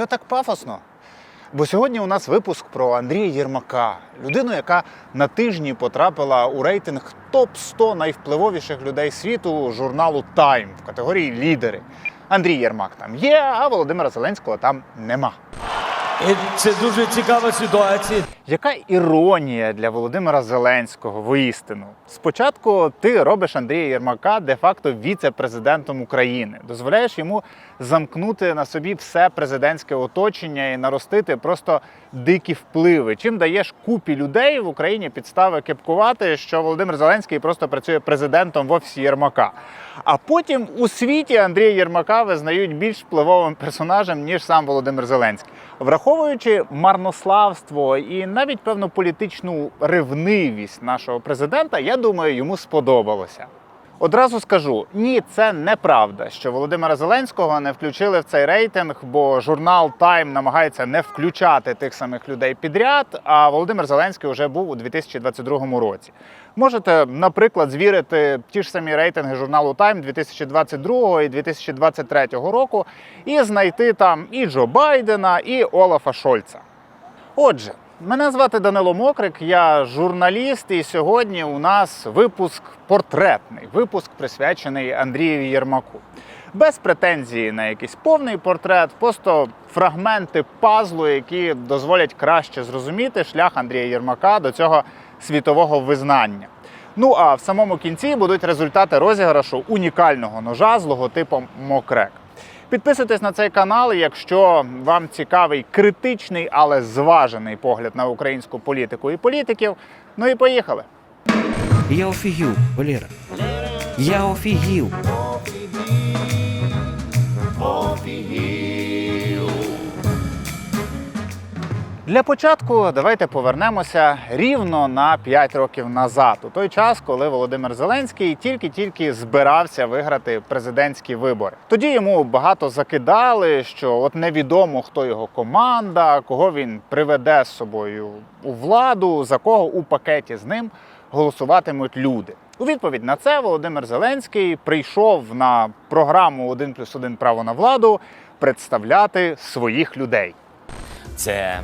Чого так пафосно? Бо сьогодні у нас випуск про Андрія Єрмака, людину, яка на тижні потрапила у рейтинг топ-100 найвпливовіших людей світу журналу Time в категорії лідери. Андрій Єрмак там є, а Володимира Зеленського там нема. Це дуже цікава ситуація. Яка іронія для Володимира Зеленського воістину? Спочатку ти робиш Андрія Єрмака де-факто віце-президентом України, дозволяєш йому замкнути на собі все президентське оточення і наростити просто дикі впливи. Чим даєш купі людей в Україні підстави кепкувати, що Володимир Зеленський просто працює президентом в офісі Єрмака. А потім у світі Андрія Єрмака визнають більш впливовим персонажем ніж сам Володимир Зеленський, враховуючи марнославство і навіть певну політичну ревнивість нашого президента, я думаю, йому сподобалося. Одразу скажу: ні, це неправда, що Володимира Зеленського не включили в цей рейтинг, бо журнал Time намагається не включати тих самих людей підряд. А Володимир Зеленський вже був у 2022 році. Можете, наприклад, звірити ті ж самі рейтинги журналу Time 2022 і 2023 року і знайти там і Джо Байдена, і Олафа Шольца. Отже, мене звати Данило Мокрик, я журналіст, і сьогодні у нас випуск портретний, випуск присвячений Андрієві Єрмаку. Без претензії на якийсь повний портрет, просто фрагменти пазлу, які дозволять краще зрозуміти шлях Андрія Єрмака до цього світового визнання. Ну а в самому кінці будуть результати розіграшу унікального ножа з логотипом Мокрек. Підписуйтесь на цей канал, якщо вам цікавий критичний, але зважений погляд на українську політику і політиків. Ну і поїхали. Я офігів, Валера. Я офігів. Для початку давайте повернемося рівно на 5 років назад, у той час, коли Володимир Зеленський тільки-тільки збирався виграти президентські вибори. Тоді йому багато закидали, що от невідомо, хто його команда, кого він приведе з собою у владу, за кого у пакеті з ним голосуватимуть люди. У відповідь на це Володимир Зеленський прийшов на програму «1 плюс 1 право на владу представляти своїх людей. Це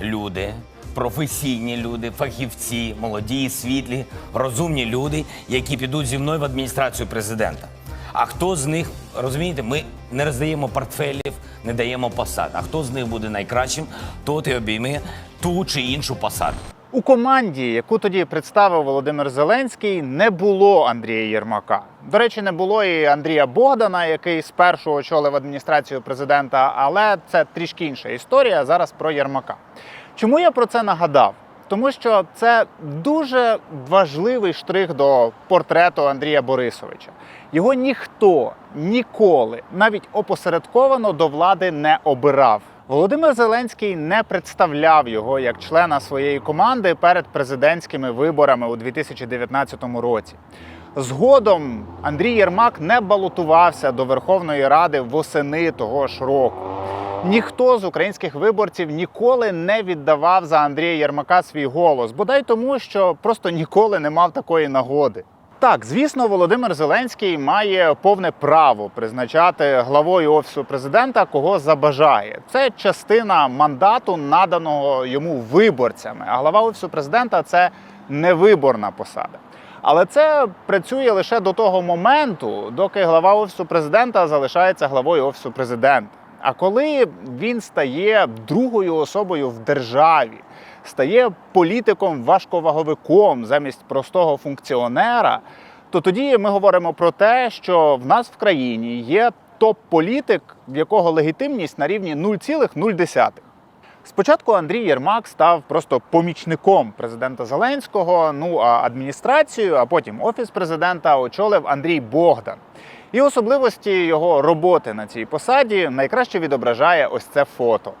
люди, професійні люди, фахівці, молоді, світлі, розумні люди, які підуть зі мною в адміністрацію президента. А хто з них, розумієте, ми не роздаємо портфелів, не даємо посад. А хто з них буде найкращим, тот і обійме ту чи іншу посаду. У команді, яку тоді представив Володимир Зеленський, не було Андрія Єрмака. До речі, не було і Андрія Богдана, який спершу очолив адміністрацію президента, але це трішки інша історія. Зараз про Єрмака. Чому я про це нагадав? Тому що це дуже важливий штрих до портрету Андрія Борисовича. Його ніхто ніколи, навіть опосередковано до влади не обирав. Володимир Зеленський не представляв його як члена своєї команди перед президентськими виборами у 2019 році. Згодом Андрій Єрмак не балотувався до Верховної Ради восени того ж року. Ніхто з українських виборців ніколи не віддавав за Андрія Єрмака свій голос, бодай тому, що просто ніколи не мав такої нагоди. Так, звісно, Володимир Зеленський має повне право призначати главою офісу президента, кого забажає. Це частина мандату, наданого йому виборцями. А глава офісу президента це невиборна посада. Але це працює лише до того моменту, доки глава офісу президента залишається главою офісу президента. А коли він стає другою особою в державі, стає політиком важковаговиком замість простого функціонера, то тоді ми говоримо про те, що в нас в країні є топ-політик, в якого легітимність на рівні 0,0. Спочатку Андрій Єрмак став просто помічником президента Зеленського, ну а адміністрацію, а потім офіс президента очолив Андрій Богдан. І особливості його роботи на цій посаді найкраще відображає ось це фото.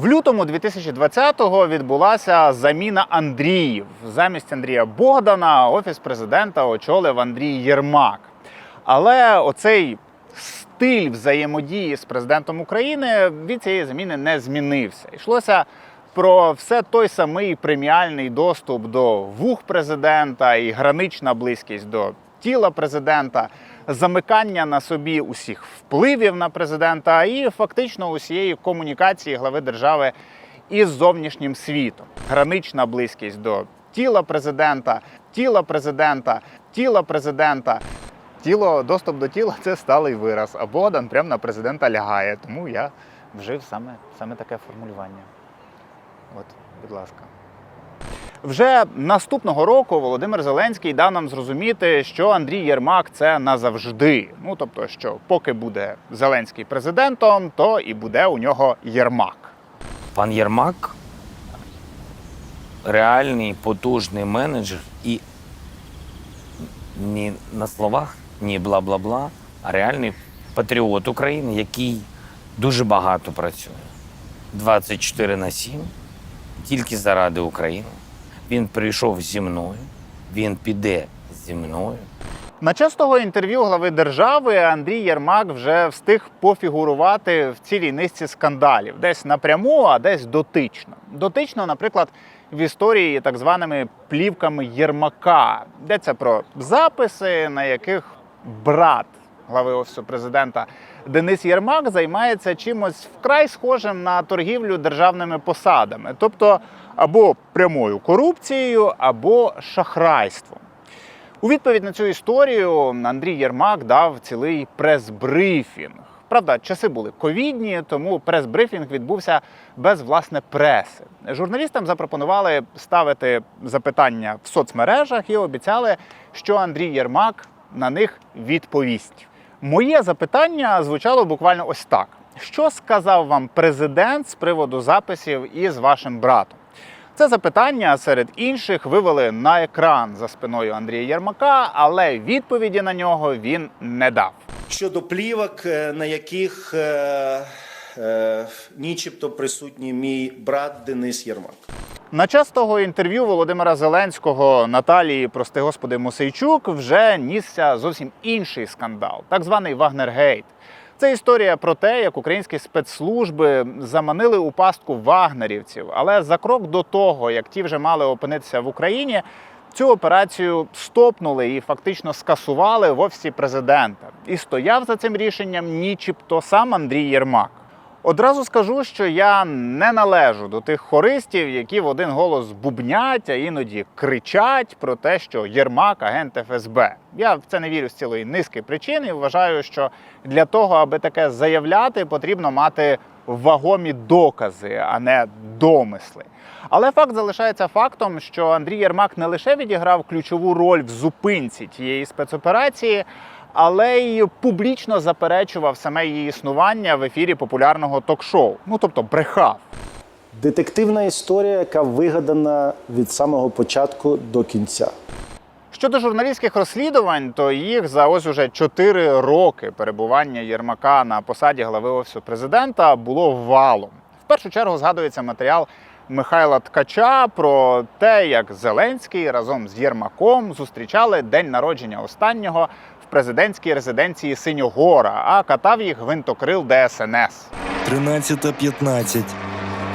В лютому 2020-го відбулася заміна Андріїв. Замість Андрія Богдана офіс президента очолив Андрій Єрмак. Але оцей стиль взаємодії з президентом України від цієї заміни не змінився. Йшлося про все той самий преміальний доступ до вух президента і гранична близькість до тіла президента, замикання на собі усіх впливів на президента і фактично усієї комунікації глави держави із зовнішнім світом. Гранична близькість до тіла президента, тіла президента, тіла президента. Тіло, доступ до тіла це сталий вираз. А Богдан прямо на президента лягає. Тому я вжив саме, саме таке формулювання. От, будь ласка. Вже наступного року Володимир Зеленський дав нам зрозуміти, що Андрій Єрмак це назавжди. Ну тобто, що поки буде Зеленський президентом, то і буде у нього Єрмак. Пан Єрмак реальний потужний менеджер і ні на словах, ні бла-бла-бла, а реальний патріот України, який дуже багато працює. 24 на 7, тільки заради України. Він прийшов зі мною, він піде зі мною. На час того інтерв'ю глави держави Андрій Єрмак вже встиг пофігурувати в цілій низці скандалів, десь напряму, а десь дотично. Дотично, наприклад, в історії так званими плівками Єрмака. Йдеться про записи, на яких брат глави офісу президента Денис Єрмак займається чимось вкрай схожим на торгівлю державними посадами, тобто або прямою корупцією, або шахрайством. У відповідь на цю історію Андрій Єрмак дав цілий прес-брифінг. Правда, часи були ковідні, тому прес-брифінг відбувся без власне преси. Журналістам запропонували ставити запитання в соцмережах і обіцяли, що Андрій Єрмак на них відповість. Моє запитання звучало буквально ось так: що сказав вам президент з приводу записів із вашим братом? Це запитання серед інших вивели на екран за спиною Андрія Єрмака, але відповіді на нього він не дав. щодо плівок, е, на яких е, нічебто присутній мій брат Денис Єрмак. На час того інтерв'ю Володимира Зеленського Наталії, прости господи, Мосейчук вже нісся зовсім інший скандал, так званий Вагнергейт. Це історія про те, як українські спецслужби заманили у пастку вагнерівців. Але за крок до того, як ті вже мали опинитися в Україні, цю операцію стопнули і фактично скасували в офісі президента. І стояв за цим рішенням нічіпто сам Андрій Єрмак. Одразу скажу, що я не належу до тих хористів, які в один голос бубнять, а іноді кричать про те, що Єрмак агент ФСБ. Я в це не вірю з цілої низки причин і вважаю, що для того, аби таке заявляти, потрібно мати вагомі докази, а не домисли. Але факт залишається фактом, що Андрій Єрмак не лише відіграв ключову роль в зупинці тієї спецоперації, але й публічно заперечував саме її існування в ефірі популярного ток-шоу. Ну тобто брехав. Детективна історія, яка вигадана від самого початку до кінця. Щодо журналістських розслідувань, то їх за ось уже 4 роки перебування Єрмака на посаді глави офісу президента було валом. В першу чергу згадується матеріал Михайла Ткача про те, як Зеленський разом з Єрмаком зустрічали день народження останнього президентській резиденції Синьогора, а катав їх гвинтокрил ДСНС. 13.15.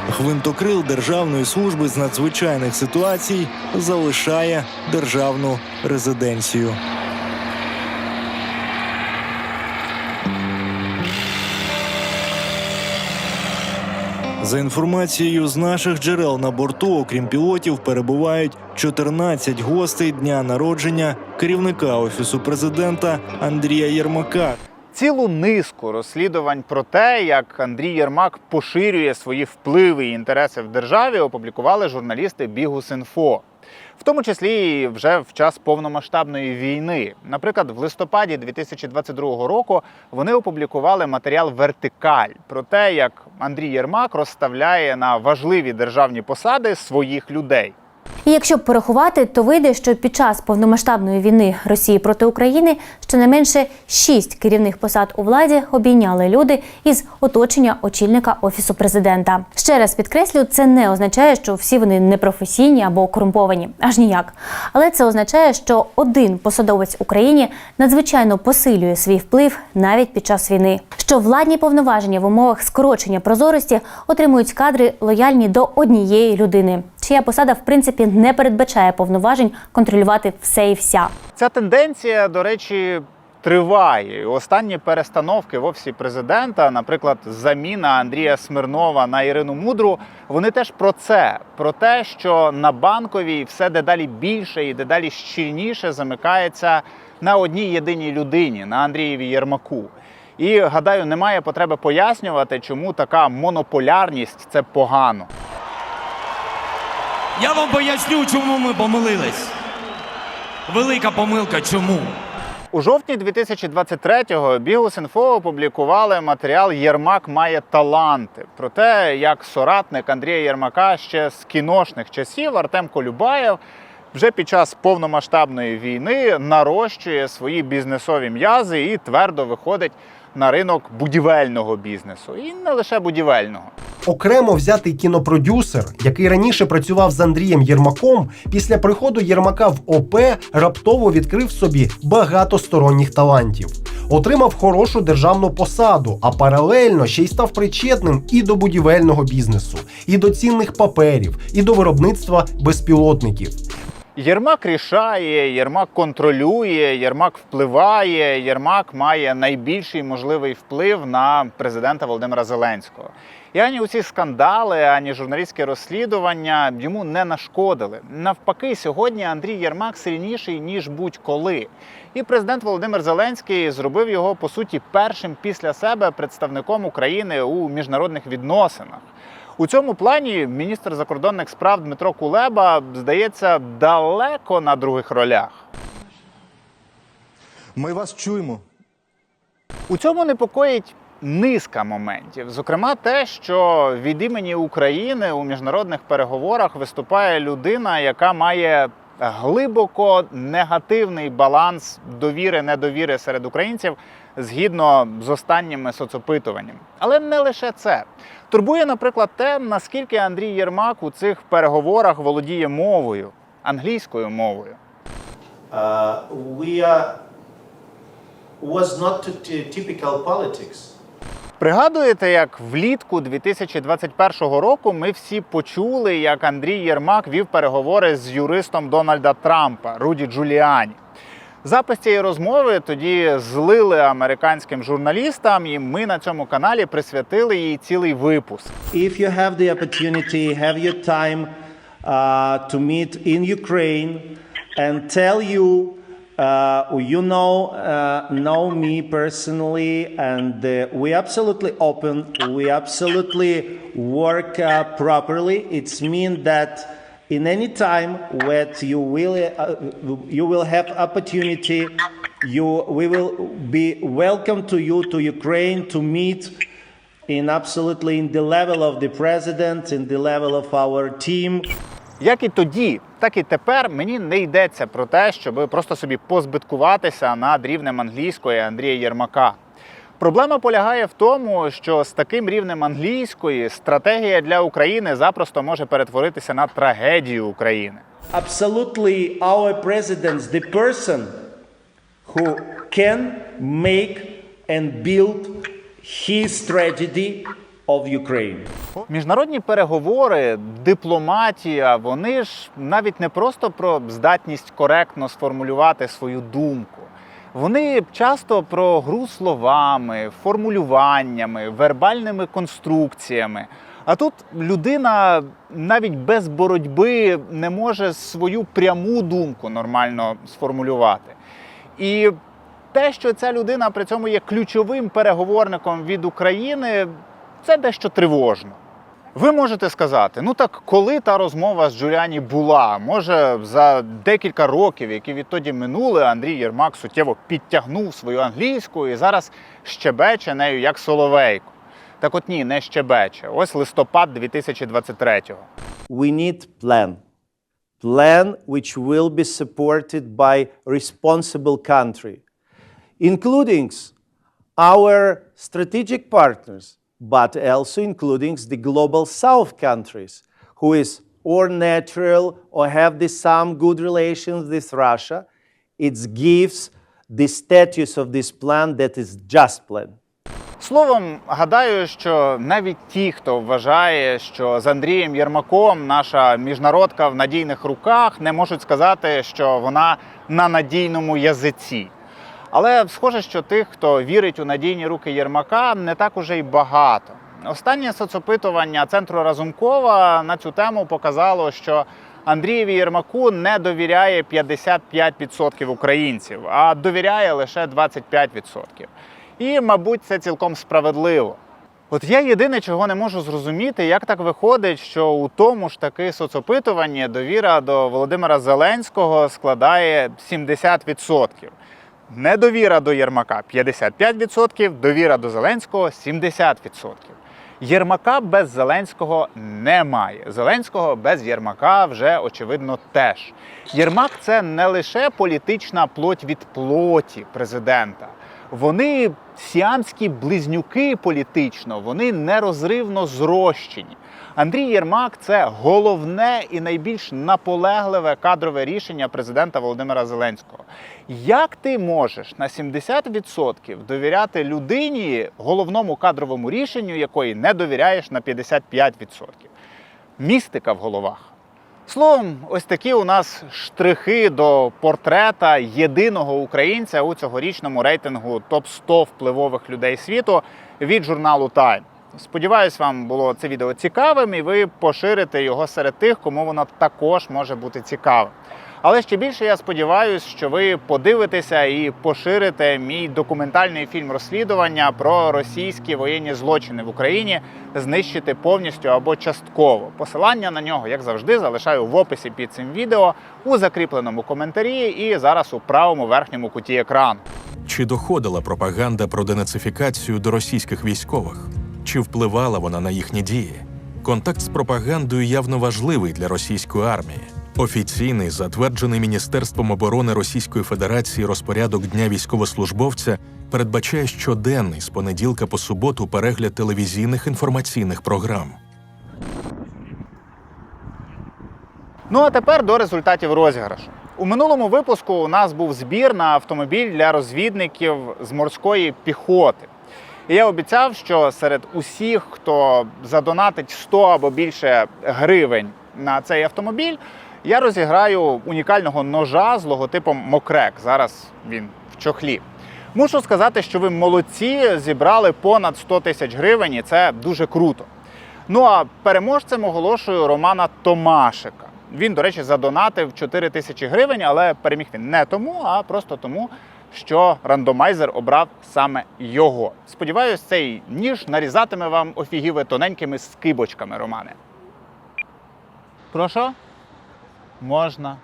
Гвинтокрил Державної служби з надзвичайних ситуацій залишає державну резиденцію. За інформацією з наших джерел на борту, окрім пілотів, перебувають 14 гостей дня народження керівника офісу президента Андрія Єрмака. Цілу низку розслідувань про те, як Андрій Єрмак поширює свої впливи і інтереси в державі, опублікували журналісти Бігус.Інфо. В тому числі вже в час повномасштабної війни. Наприклад, в листопаді 2022 року вони опублікували матеріал Вертикаль про те, як Андрій Єрмак розставляє на важливі державні посади своїх людей. І якщо порахувати, то вийде, що під час повномасштабної війни Росії проти України щонайменше шість керівних посад у владі обійняли люди із оточення очільника офісу президента. Ще раз підкреслю, це не означає, що всі вони непрофесійні або корумповані, аж ніяк. Але це означає, що один посадовець Україні надзвичайно посилює свій вплив навіть під час війни. Що владні повноваження в умовах скорочення прозорості отримують кадри лояльні до однієї людини, чия посада в принципі не передбачає повноважень контролювати все і вся. Ця тенденція, до речі, триває. Останні перестановки в офісі президента, наприклад, заміна Андрія Смирнова на Ірину Мудру, вони теж про це: про те, що на банковій все дедалі більше і дедалі щільніше замикається на одній єдиній людині на Андрієві Єрмаку. І гадаю, немає потреби пояснювати, чому така монополярність це погано. Я вам поясню, чому ми помилились. Велика помилка чому? У жовтні 2023-го Бігус.Інфо опублікували матеріал Єрмак має таланти про те, як соратник Андрія Єрмака ще з кіношних часів Артем Колюбаєв вже під час повномасштабної війни нарощує свої бізнесові м'язи і твердо виходить на ринок будівельного бізнесу, і не лише будівельного. Окремо взятий кінопродюсер, який раніше працював з Андрієм Єрмаком, після приходу Єрмака в ОП раптово відкрив собі багато сторонніх талантів. Отримав хорошу державну посаду, а паралельно ще й став причетним і до будівельного бізнесу, і до цінних паперів, і до виробництва безпілотників. Єрмак рішає, Єрмак контролює, Єрмак впливає. Єрмак має найбільший можливий вплив на президента Володимира Зеленського. І ані усі скандали, ані журналістські розслідування йому не нашкодили. Навпаки, сьогодні Андрій Єрмак сильніший ніж будь-коли. І президент Володимир Зеленський зробив його по суті першим після себе представником України у міжнародних відносинах. У цьому плані міністр закордонних справ Дмитро Кулеба здається далеко на других ролях. Ми вас чуємо. У цьому непокоїть низка моментів. Зокрема, те, що від імені України у міжнародних переговорах виступає людина, яка має глибоко негативний баланс довіри-недовіри серед українців згідно з останніми соцопитуваннями. Але не лише це. Турбує, наприклад, те, наскільки Андрій Єрмак у цих переговорах володіє мовою, англійською мовою. Uh, we are, was not typical politics. Пригадуєте, як влітку 2021 року ми всі почули, як Андрій Єрмак вів переговори з юристом Дональда Трампа Руді Джуліані. Запис цієї розмови тоді злили американським журналістам, і ми на цьому каналі присвятили їй цілий випуск. If you have the opportunity, have your time uh, to meet in Ukraine and tell you, uh, you know, uh, know me personally, and uh, we absolutely open, we absolutely work uh, properly. It's mean that in any time that you will uh, you will have opportunity, you we will be welcome to you to Ukraine to meet in absolutely in the level of the president, in the level of our team. Як і тоді, так і тепер мені не йдеться про те, щоб просто собі позбиткуватися над рівнем англійської Андрія Єрмака. Проблема полягає в тому, що з таким рівнем англійської стратегія для України запросто може перетворитися на трагедію України. Absolutely, our president, the person who can make and build his tragedy of Ukraine. Міжнародні переговори, дипломатія, вони ж навіть не просто про здатність коректно сформулювати свою думку. Вони часто про гру словами, формулюваннями, вербальними конструкціями. А тут людина навіть без боротьби не може свою пряму думку нормально сформулювати. І те, що ця людина при цьому є ключовим переговорником від України, це дещо тривожно. Ви можете сказати, ну так коли та розмова з Джуліані була? Може, за декілька років, які відтоді минули, Андрій Єрмак суттєво підтягнув свою англійську і зараз щебече нею як соловейко. Так от ні, не щебече. Ось листопад 2023-го. We need plan. plan which will be supported by responsible country, including our strategic partners, but also including the global south countries, who is or natural or have the some good relations with Russia. It gives the status of this plan that is just plan. Словом, гадаю, що навіть ті, хто вважає, що з Андрієм Єрмаком наша міжнародка в надійних руках, не можуть сказати, що вона на надійному язиці. Але схоже, що тих, хто вірить у надійні руки Єрмака, не так уже й багато. Останнє соцопитування центру Разумкова на цю тему показало, що Андрієві Єрмаку не довіряє 55% українців, а довіряє лише 25%. І, мабуть, це цілком справедливо. От я єдине, чого не можу зрозуміти, як так виходить, що у тому ж таки соцопитуванні довіра до Володимира Зеленського складає 70%. Недовіра до Єрмака 55%, довіра до Зеленського 70%. Єрмака без Зеленського немає. Зеленського без Єрмака вже очевидно теж. Єрмак це не лише політична плоть від плоті президента. Вони сіамські близнюки політично, вони нерозривно зрощені. Андрій Єрмак це головне і найбільш наполегливе кадрове рішення президента Володимира Зеленського. Як ти можеш на 70% довіряти людині, головному кадровому рішенню, якої не довіряєш на 55%? Містика в головах. Словом, ось такі у нас штрихи до портрета єдиного українця у цьогорічному рейтингу топ 100 впливових людей світу від журналу Time. Сподіваюсь, вам було це відео цікавим, і ви поширите його серед тих, кому воно також може бути цікавим. Але ще більше я сподіваюся, що ви подивитеся і поширите мій документальний фільм розслідування про російські воєнні злочини в Україні, знищити повністю або частково. Посилання на нього, як завжди, залишаю в описі під цим відео у закріпленому коментарі і зараз у правому верхньому куті екрану. Чи доходила пропаганда про денацифікацію до російських військових? Чи впливала вона на їхні дії? Контакт з пропагандою явно важливий для російської армії. Офіційний, затверджений Міністерством оборони Російської Федерації розпорядок дня військовослужбовця передбачає щоденний з понеділка по суботу перегляд телевізійних інформаційних програм. Ну а тепер до результатів розіграшу. У минулому випуску у нас був збір на автомобіль для розвідників з морської піхоти. І я обіцяв, що серед усіх, хто задонатить 100 або більше гривень на цей автомобіль, я розіграю унікального ножа з логотипом Мокрек. Зараз він в чохлі. Мушу сказати, що ви молодці, зібрали понад 100 тисяч гривень, і це дуже круто. Ну а переможцем оголошую Романа Томашика. Він, до речі, задонатив 4 тисячі гривень, але переміг він не тому, а просто тому, що рандомайзер обрав саме його. Сподіваюсь, цей ніж нарізатиме вам офігіви тоненькими скибочками, Романе. Прошу? Можна.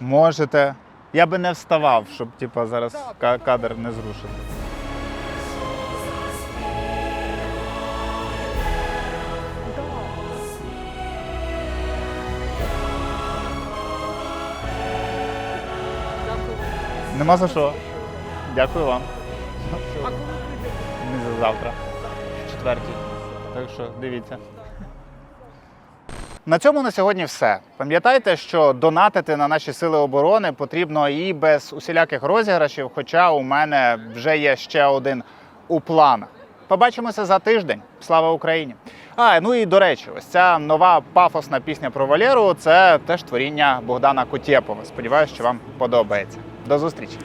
Можете. Я би не вставав, щоб типу, зараз кадр не зрушити. Нема за що. Дякую вам. Не за завтра. В четвертій. Так що дивіться. На цьому на сьогодні все. Пам'ятайте, що донатити на наші сили оборони потрібно і без усіляких розіграшів, хоча у мене вже є ще один у планах. Побачимося за тиждень. Слава Україні! А ну і до речі, ось ця нова пафосна пісня про Валеру це теж творіння Богдана Кутєпова. Сподіваюсь, що вам подобається. До зустрічі!